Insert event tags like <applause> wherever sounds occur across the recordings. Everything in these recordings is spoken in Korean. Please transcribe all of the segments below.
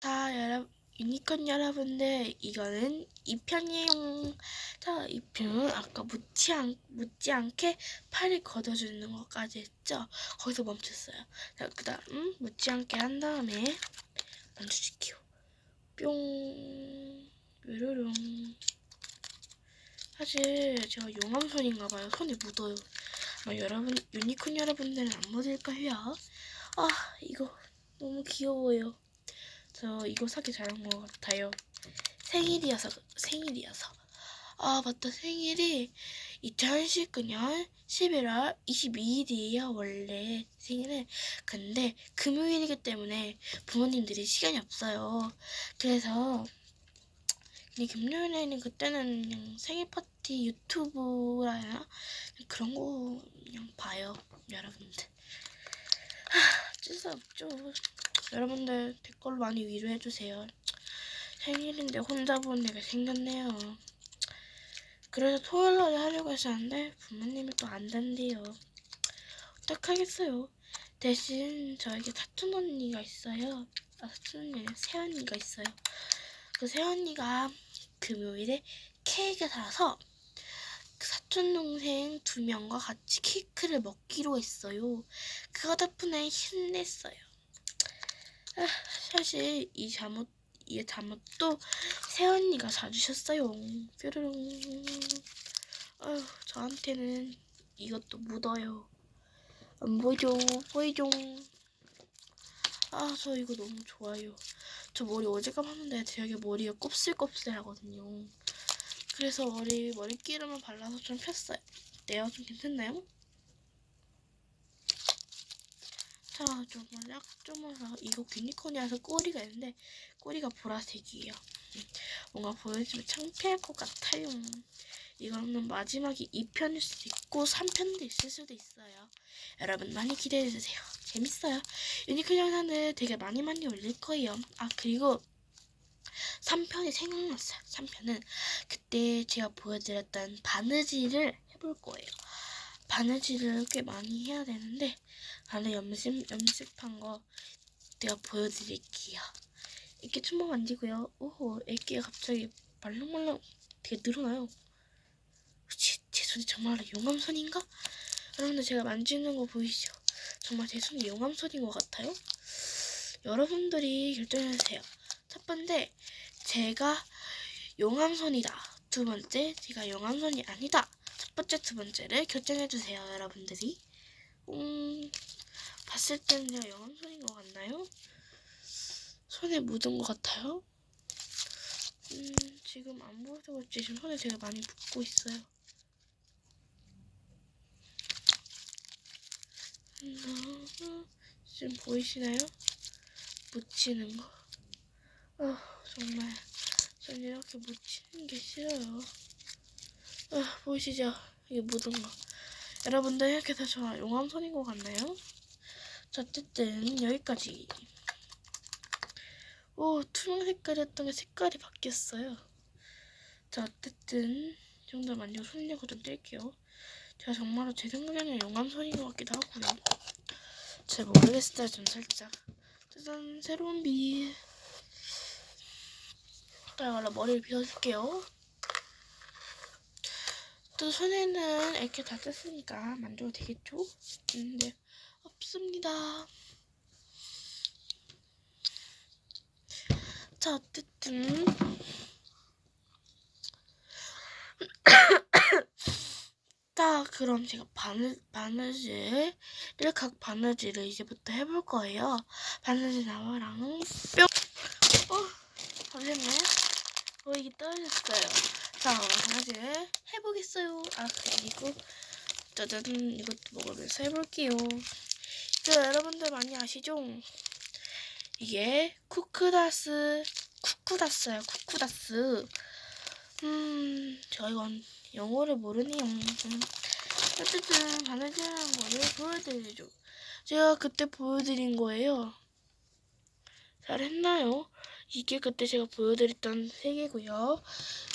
자, 여러분, 유니콘 여러분들, 이거는 2편이에요. 자, 2편은 아까 묻지, 않, 묻지 않게 팔을 걷어주는 것까지 했죠? 거기서 멈췄어요. 자, 그 다음, 묻지 않게 한 다음에, 멈춰줄게요. 뿅, 뾰로롱. 사실, 제가 용암손인가봐요. 손에 묻어요. 아마 여러분, 유니콘 여러분들은 안 묻을걸요? 아, 이거 너무 귀여워요. 저 이거 사기 잘한 것 같아요. 생일이어서 생일이어서. 아 맞다 생일이 2019년 11월 22일이에요 원래 생일은. 근데 금요일이기 때문에 부모님들이 시간이 없어요. 그래서 그냥 금요일에는 그때는 그냥 생일 파티 유튜브라 해야 하나? 그런 거 그냥 봐요 여러분들. 하, 어쩔 수 없죠. 여러분들 댓글로 많이 위로해주세요. 생일인데 혼자 보는 애가 생겼네요. 그래서 토요일 날에 하려고 했었는데 부모님이 또 안 된대요. 어떡하겠어요. 대신 저에게 사촌 언니가 있어요. 아, 사촌 언니 아니라 새언니가 있어요. 그 새언니가 금요일에 케이크 사서 그 사촌 동생 두 명과 같이 케이크를 먹기로 했어요. 그거 덕분에 힘냈어요. 아, 사실 이 잠옷 이 잠옷도 새언니가 사주셨어요. 뾰로롱. 아휴 저한테는 이것도 묻어요. 안 보이죠? 보이죠? 아 저 이거 너무 좋아요. 저 머리 어제 감았는데 되게 머리가 곱슬곱슬하거든요. 그래서 머리 머리기름을 발라서 좀 폈어요. 네요? 좀 괜찮나요? 자, 좀 원래 좀어서 이거 유니콘이라서 꼬리가 있는데 꼬리가 보라색이에요. 음, 뭔가 보여주면 창피할 것 같아요. 이거는 마지막이 2편일 수도 있고 3편도 있을 수도 있어요. 여러분 많이 기대해주세요. 재밌어요. 유니콘 영상을 되게 많이 많이 올릴 거예요. 아 그리고 3편이 생각났어요. 3편은 그때 제가 보여드렸던 바느질을 해볼 거예요. 바느질을 꽤 많이 해야 되는데 안에 연습 연습한 거 내가 보여드릴게요. 이렇게 춤만 만지고요. 오호, 애기가 갑자기 말랑말랑 되게 늘어나요. 제, 제 손이 정말 용암손인가? 여러분들 제가 만지는 거 보이시죠? 정말 제 손이 용암손인 것 같아요? 여러분들이 결정해주세요. 첫 번째, 제가 용암손이다. 두 번째, 제가 용암손이 아니다. 첫 번째, 두 번째를 결정해주세요, 여러분들이. 음, 봤을 때는 내가 영암손인 것 같나요? 손에 묻은 것 같아요? 음, 지금 안 보여주고 있지. 지금 손에 되게 많이 묻고 있어요. 음, 지금 보이시나요? 묻히는 거. 어, 정말. 전 이렇게 묻히는 게 싫어요. 어, 보이시죠? 이게 묻은 거. 여러분들 이렇게 해서 저 용암손인 것 같나요? 자, 어쨌든 여기까지. 오, 투명 색깔이었던 게 색깔이 바뀌었어요. 자, 어쨌든 이 정도 만지고 손 내고 좀 뗄게요. 제가 정말로 제 생각에는 용암손인 것 같기도 하고요. 잘 모르겠어요, 좀 살짝. 짜잔, 새로운 비. 자, 이걸로 머리를 빗어줄게요. 또 손에는 이렇게 다 뗐으니까 만져도 되겠죠? 근데 없습니다. 자 어쨌든 <coughs> 자 그럼 제가 바늘 바느질 릴각 바느질을 이제부터 해볼 거예요. 바느질 나와랑 뿅. 어 잠시만요. 어 이게 떨어졌어요. 자 바느질 해보겠어요. 아 그리고 짜잔 이것도 먹으면서 해볼게요. 자 여러분들 많이 아시죠? 이게 쿠크다스 쿠쿠다스예요. 쿠쿠다스. 음, 저 이건 영어를 모르네요. 음. 어쨌든 바느질하는 거를 보여드리죠. 제가 그때 보여드린 거예요. 잘했나요? 이게 그때 제가 보여드렸던 세 개고요.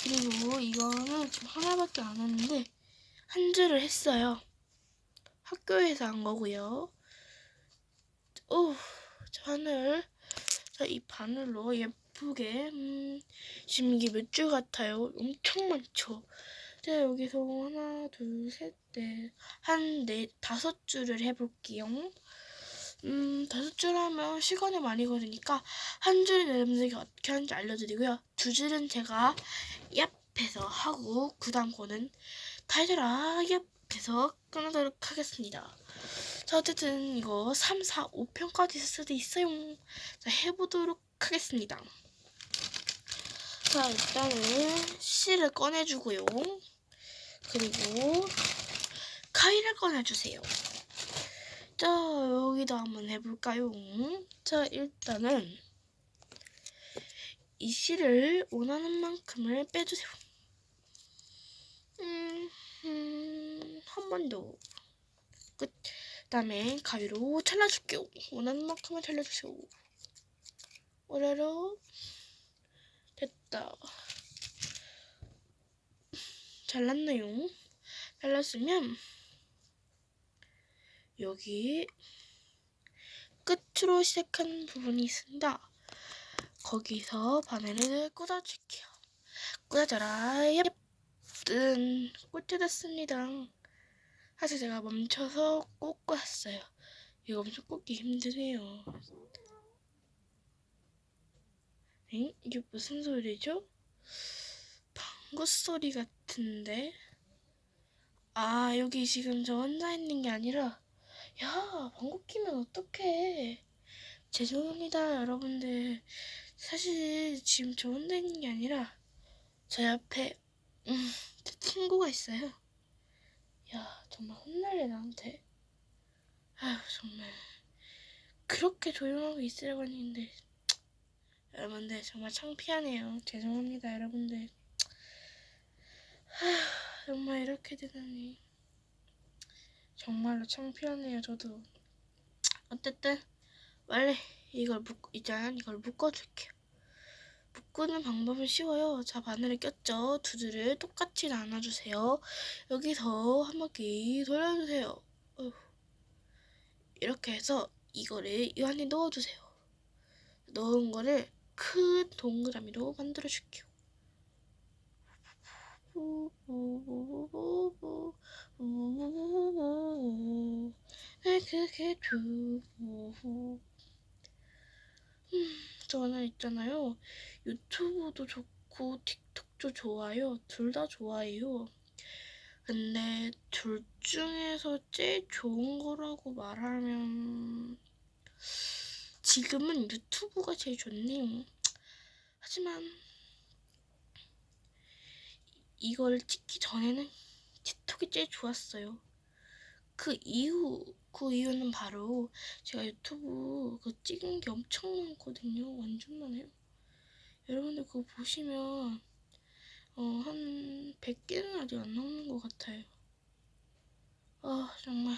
그리고 이거는 지금 하나밖에 안 했는데 한 줄을 했어요. 학교에서 한 거고요. 오, 저 하늘 자, 이 바늘로 예쁘게 음, 지금 이게 몇 줄 같아요? 엄청 많죠? 자, 여기서 하나, 둘, 셋, 넷, 한 네, 다섯 줄을 해볼게요. 음, 다섯 줄 하면 시간이 많이 걸리니까 한 줄은 여러분들에게 어떻게 하는지 알려드리고요. 두 줄은 제가 옆에서 하고 그 다음 거는 달달아 옆에서 끊도록 하겠습니다. 자, 어쨌든 이거 3, 4, 5편까지 있을 수도 있어요. 자, 해보도록 하겠습니다. 자, 일단은 실을 꺼내주고요. 그리고 가위를 꺼내주세요. 자, 여기다 한번 해볼까요? 자, 일단은 이 실을 원하는 만큼을 빼주세요. 음, 음, 한 번 더. 끝. 그 다음에 가위로 잘라줄게요. 원하는 만큼을 잘라주세요. 오라로 됐다. 잘랐네요. 잘랐으면 여기 끝으로 시작한 부분이 있습니다. 거기서 바늘을 꽂아줄게요. 꽂아줘라. 예쁜 꽂혀 됐습니다. 사실 제가 멈춰서 꽂고 왔어요. 이거 엄청 꽂기 힘드네요. 엥? 이게 무슨 소리죠? 방구 소리 같은데? 아, 여기 지금 저 혼자 있는 게 아니라, 야, 방구 끼면 어떡해. 죄송합니다, 여러분들. 사실 지금 저 혼자 있는 게 아니라, 저 옆에, 음, 제 친구가 있어요. 야, 정말 혼날래, 나한테. 아휴, 정말. 그렇게 조용하고 있으려고 했는데. 여러분들, 정말 창피하네요. 죄송합니다, 여러분들. 아휴, 정말 이렇게 되다니. 정말로 창피하네요, 저도. 어쨌든, 원래 이걸 묶, 이제 이걸 묶어줄게요. 묶는 방법은 쉬워요. 자, 바늘을 꼈죠? 두 줄을 똑같이 나눠주세요. 여기서 한 바퀴 돌려주세요. 이렇게 해서 이거를 이 안에 넣어주세요. 넣은 거를 큰 동그라미로 만들어줄게요. 그게 두 저는 있잖아요. 유튜브도 좋고 틱톡도 좋아요. 둘 다 좋아해요. 근데 둘 중에서 제일 좋은 거라고 말하면 지금은 유튜브가 제일 좋네요. 하지만 이걸 찍기 전에는 틱톡이 제일 좋았어요. 그 이후 그 이유는 바로 제가 유튜브 그 찍은 게 엄청 많거든요. 완전 많아요. 여러분들 그거 보시면 어, 한 100개는 아직 안 나오는 것 같아요. 아 정말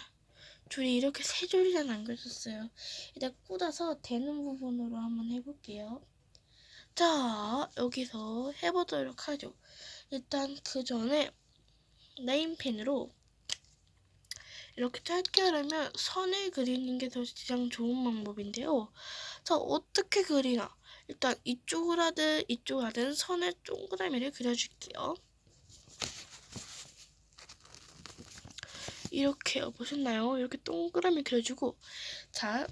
줄이 이렇게 세 줄이나 남겨졌어요. 일단 꽂아서 되는 부분으로 한번 해볼게요. 자 여기서 해보도록 하죠. 일단 그 전에 네임펜으로 이렇게 짧게 하려면 선을 그리는 게 더 가장 좋은 방법인데요. 자, 어떻게 그리나? 일단 이쪽을 하든 이쪽을 하든 선을 동그라미를 그려줄게요. 이렇게요. 보셨나요? 이렇게 동그라미 그려주고 자,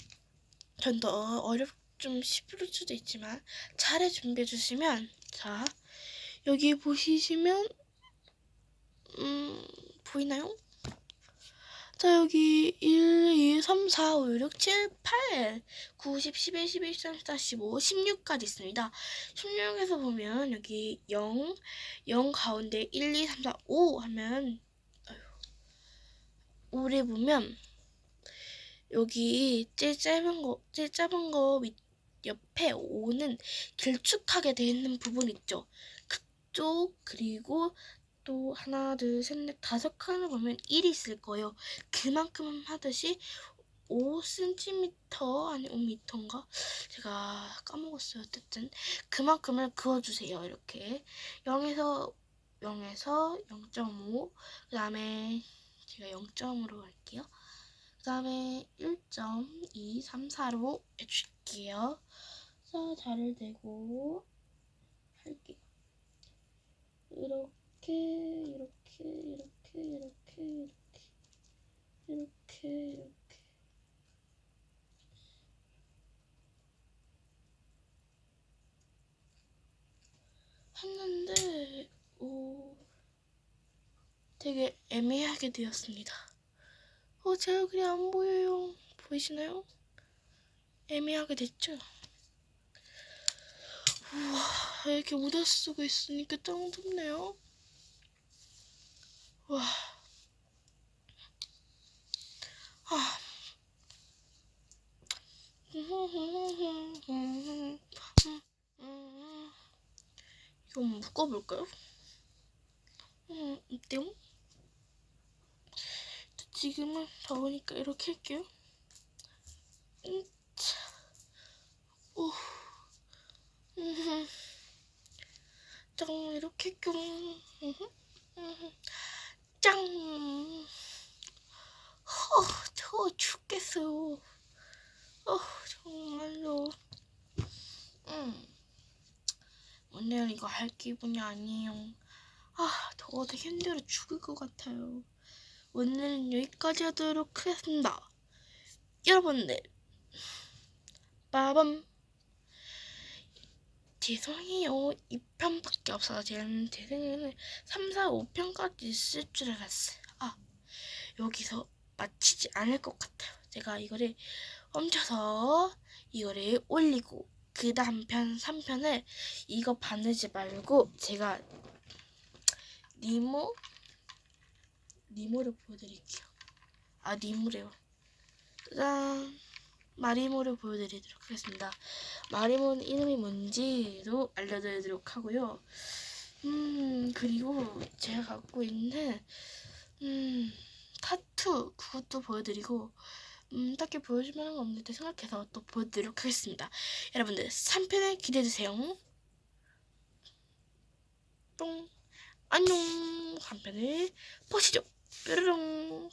전 더 어렵 좀 쉽을 수도 있지만 잘 준비해 주시면 자, 여기 보시면 음, 보이나요? 자, 여기 1, 2, 3, 4, 5, 6, 7, 8, 9, 10, 11, 12, 13, 14, 15, 16까지 있습니다. 16에서 보면 여기 0, 0 가운데 1, 2, 3, 4, 5 하면, 5를 보면, 여기 제일 짧은 거, 제일 짧은 거 밑, 옆에 5는 길쭉하게 되어 있는 부분 있죠. 그쪽, 그리고 또 하나, 둘, 셋, 넷, 다섯 칸을 보면 1이 있을 거예요. 그만큼 하듯이 5cm 아니 5m인가? 제가 까먹었어요. 어쨌든 그만큼을 그어주세요. 이렇게 0에서 0에서 0.5 그 다음에 제가 0점으로 할게요. 그 다음에 1.234로 해줄게요. 사자를 대고 할게요. 이렇게 이렇게 이렇게 이렇게 이렇게 이렇게 이렇게 했는데 오 되게 애매하게 되었습니다. 어, 제 얼굴이 안 보여요. 보이시나요? 애매하게 됐죠? 우와, 이렇게 모자 쓰고 있으니까 짱 덥네요. 와. 아. 이거 묶어볼까요? 음, 어때요? 지금은 더우니까 이렇게 할게요. 음, 차. 오. 음, 짱, 음, 짱. 허, 저 죽겠어요. 어, 정말로. 음. 오늘 이거 할 기분이 아니에요. 아, 더워서 힘들어 죽을 것 같아요. 오늘은 여기까지 하도록 하겠습니다. 여러분들, 빠밤. 죄송해요. 2편밖에 없어서 제가 제 생에는 3, 4, 5편까지 있을 줄 알았어요. 아, 여기서 마치지 않을 것 같아요. 제가 이거를 멈춰서 이거를 올리고 그 다음 편 3편을 이거 바르지 말고 제가 니모 니모를 보여드릴게요. 아 니모래요. 짜잔 마리모를 보여드리도록 하겠습니다. 마리모는 이름이 뭔지도 알려드리도록 하고요. 음 그리고 제가 갖고 있는 음 타투 그것도 보여드리고 음 딱히 보여줄 만한 건 없는데 생각해서 또 보여드리도록 하겠습니다. 여러분들 3편을 기대해주세요. 똥 안녕 3편을 보시죠. 뾰로롱